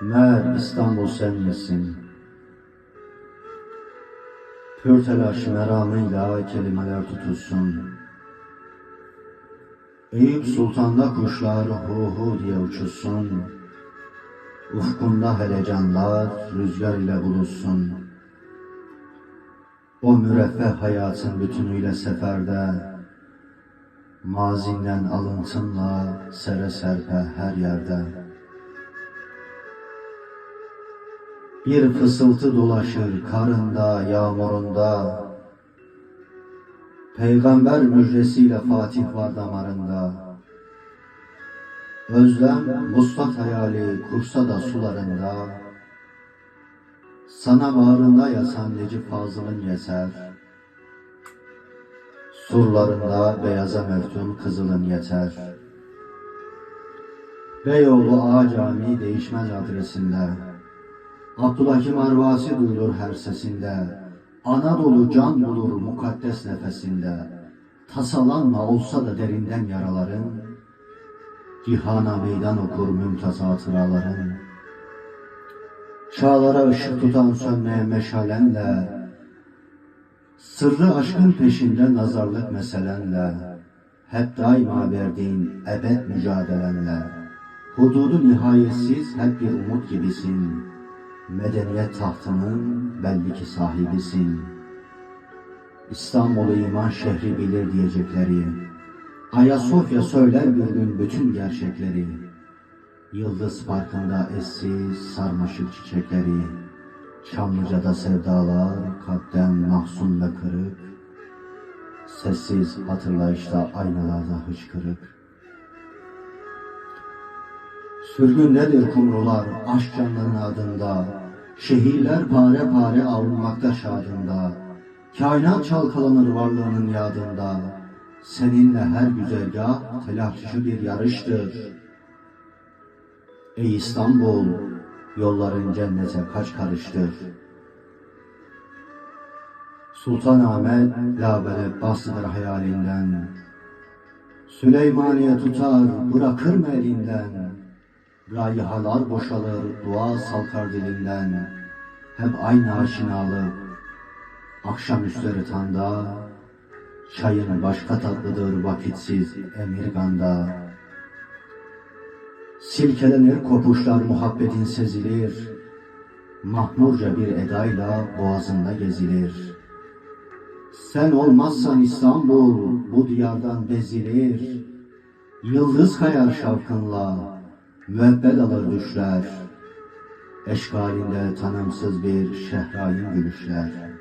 Meğer İstanbul sen misin? Pür telaş meramıyla kelimeler tutulsun. Eyüp Sultan'da kuşlar hu hu diye uçuşsun. Ufkunda helecanlar rüzgar ile buluşsun. O müreffeh hayatın bütünüyle seferde, mazinden alıntınla sere serpe her yerde. Bir fısıltı dolaşır karında, yağmurunda, Peygamber müjdesiyle Fatih var damarında. Özlem mustat hayali kursa da sularında, Sana bağrında yatan Necip Fazıl'ın yeter. Surlarında beyaza meftun kızılın yeter. Beyoğlu Ağa Camii değişmez adresinde. Abdülhakim Arvasi duyulur her sesinde. Anadolu can bulur mukaddes nefesinde. Tasalanma olsa da derinden yaraların. Cihana meydan okur mümtaz hatıraların. Çağlara ışık tutan sönmeye meşalenle. Sırrı aşkın peşinde nazarlık meselenle. Hep daima verdiğin ebed mücadelenle. Hududu nihayetsiz hep bir umut gibisin. Medeniyet tahtının belli ki sahibisin. İstanbul'u iman şehri bilir diyecekleri. Ayasofya söyler bir gün bütün gerçekleri. Yıldız parkında eşsiz sarmaşık çiçekleri. Çamlıca'da sevdalar kalpten mahzun ve kırık. Sessiz hatırlayışta aynalarda hıçkırık. Sürgün nedir kumrular aşk canların adında, Şehirler pare pare avunmakta şadında, Kainat çalkalanır varlığının yadında, Seninle her güzergah telaşlı bir yarıştır. Ey İstanbul, yolların cennete kaç karıştır. Sultanahmet labele bastır hayalinden, Süleymaniye tutar bırakır mı elinden? Rayhalar boşalır, dua salkar dilinden. Hep aynı aşinalık. Akşamüstleri tanda, çayın başka tatlıdır vakitsiz emirganda. Silkelenir kopuşlar muhabbetin sezilir. Mahmurca bir edayla boğazında gezilir. Sen olmazsan İstanbul bu diyardan bezilir. Yıldız kayar şavkınla, müebbet alır düşler. Eşkalinde tanımsız bir şehrayın gülüşler.